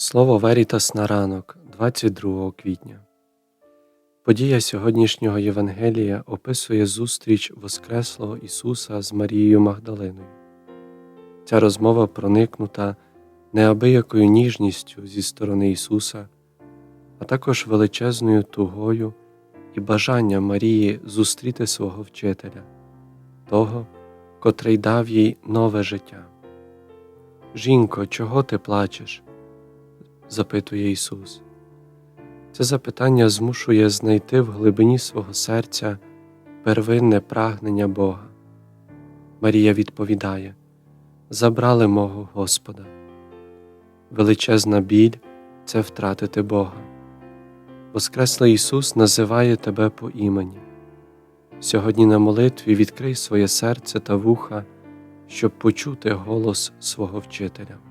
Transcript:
Слово Верітас на ранок, 22 квітня. Подія сьогоднішнього Євангелія описує зустріч Воскреслого Ісуса з Марією Магдалиною. Ця розмова проникнута неабиякою ніжністю зі сторони Ісуса, а також величезною тугою і бажанням Марії зустріти свого вчителя, того, котрий дав їй нове життя. Жінко, чого ти плачеш? Запитує Ісус. Це запитання змушує знайти в глибині свого серця первинне прагнення Бога. Марія відповідає Забрали мого Господа. Величезна біль це втратити Бога. Воскреслий Ісус називає тебе по імені. Сьогодні на молитві відкрий своє серце та вуха, щоб почути голос свого вчителя.